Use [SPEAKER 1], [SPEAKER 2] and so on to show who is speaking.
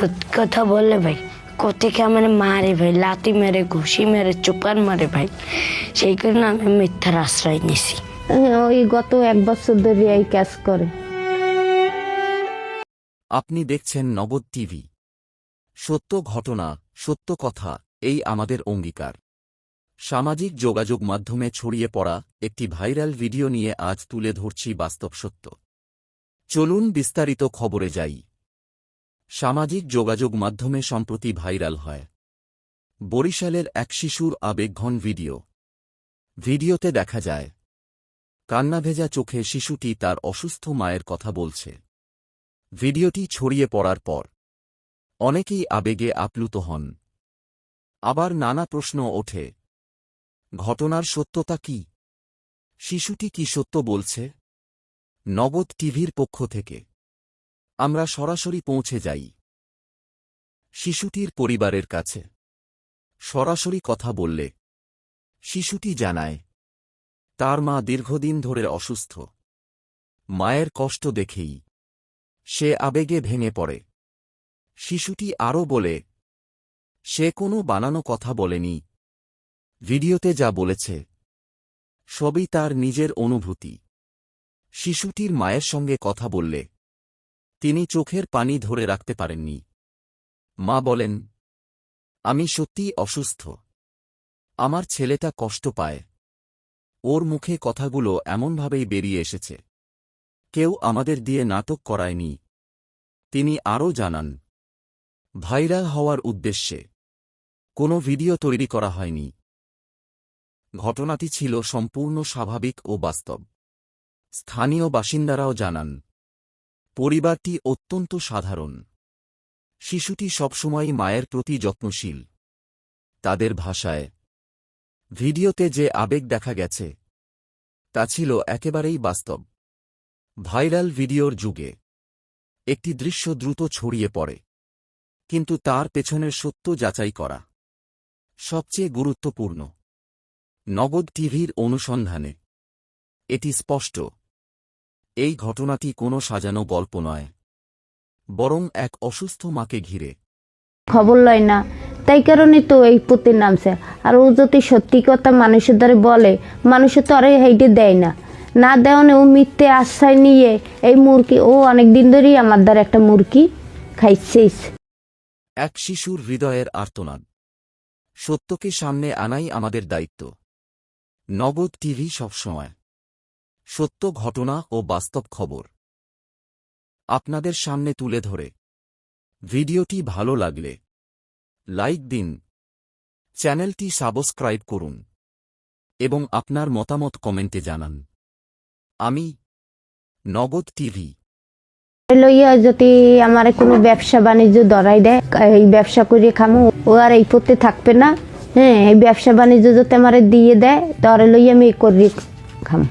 [SPEAKER 1] সত্যি কথা বললে ভাই। কোথেকে আমার মারে ভাই লাতি মেরে ঘুষি মেরে চোপান মারে ভাই। সেই কারণে আমি মিথ্যার আশ্রয় নিছি।
[SPEAKER 2] ওই গত এক বছর ধরে এই কাজ করে।
[SPEAKER 3] আপনি দেখছেন নবদ টিভি। সত্য ঘটনা সত্য কথা এই আমাদের অঙ্গীকার। সামাজিক যোগাযোগ মাধ্যমে ছড়িয়ে পড়া একটি ভাইরাল ভিডিও নিয়ে আজ তুলে ধরছি বাস্তব সত্য। চলুন বিস্তারিত খবরে যাই। সামাজিক যোগাযোগ মাধ্যমে সম্প্রতি ভাইরাল হয়। বরিশালের এক শিশুর আবেগঘন ভিডিও। ভিডিওতে দেখা যায় কান্নাভেজা চোখে শিশুটি তার অসুস্থ মায়ের কথা বলছে। ভিডিওটি ছড়িয়ে পড়ার পর, অনেকেই আবেগে আপ্লুত হন। আবার নানা প্রশ্ন ওঠে, ঘটনার সত্যতা কি? শিশুটি কি সত্য বলছে? নগদ টিভির পক্ষ থেকে। আমরা সরাসরি পৌঁছে যাই। শিশুটির পরিবারের কাছে। সরাসরি কথা বললে। শিশুটি জানায়, তার মা দীর্ঘদিন ধরে অসুস্থ। মায়ের কষ্ট দেখেই। সে আবেগে ভেঙে পড়ে। শিশুটি আরও বলে, সে কোনো বানানো কথা বলেনি। ভিডিওতে যা বলেছে, সবই তার নিজের অনুভূতি। শিশুটির মায়ের সঙ্গে কথা বললে তিনি চোখের পানি ধরে রাখতে পারেননি। মা বলেন, আমি সত্যিই অসুস্থ। আমার ছেলেটা কষ্ট পায়। ওর মুখে কথাগুলো এমনভাবেই বেরিয়ে এসেছে। কেউ আমাদের দিয়ে নাটক করায়নি। তিনি আরও জানান, ভাইরাল হওয়ার উদ্দেশ্যে কোনো ভিডিও তৈরি করা হয়নি। ঘটনাটি ছিল সম্পূর্ণ স্বাভাবিক ও বাস্তব। স্থানীয় বাসিন্দারাও জানান পরিবারটি অত্যন্ত সাধারণ। শিশুটি সবসময়ই মায়ের প্রতি যত্নশীল। তাদের ভাষায়, ভিডিওতে যে আবেগ দেখা গেছে, তা ছিল একেবারেই বাস্তব। ভাইরাল ভিডিওর যুগে, একটি দৃশ্য দ্রুত ছড়িয়ে পড়ে, কিন্তু তার পেছনের সত্য যাচাই করা সবচেয়ে গুরুত্বপূর্ণ। নগদ টিভির অনুসন্ধানে, এটি স্পষ্ট এই ঘটনাটি কোনো সাজানো গল্প নয় বরং এক অসুস্থ মাকে ঘিরে।
[SPEAKER 2] খবর লয় না। তাই কারণে তো এই পতির নামছে আর ও যদি সত্যি কথা মানুষের দ্বারা বলে মানুষের তো আরে হেঁটে দেয় না। না দেওয়ানে ও মিথ্যে আশ্রয় নিয়ে এই মুরগি ও অনেক দিন ধরেই আমার দ্বারা একটা মুরগি খাইছিস
[SPEAKER 3] এক শিশুর হৃদয়ের আর্তনাদ। সত্যকে সামনে আনাই আমাদের দায়িত্ব। নগদ টিভি সবসময়। সত্য ঘটনা ও বাস্তব খবর। আপনাদের সামনে তুলে ধরে। ভিডিওটি ভালো লাগলে লাইক দিন। চ্যানেলটি সাবস্ক্রাইব করুন। এবং আপনার মতামত কমেন্টে জানান। আমি নগদ টিভি।
[SPEAKER 2] লইয়া যদি আমার কোনো ব্যবসা বাণিজ্য ধরাই দেয়, এই ব্যবসা করে খামো, ও আর এই পথে থাকবে না। হ্যাঁ এই ব্যবসা বাণিজ্য যদি আমার দিয়ে দেয়, তাহলে লইয়া আমি করি খাম।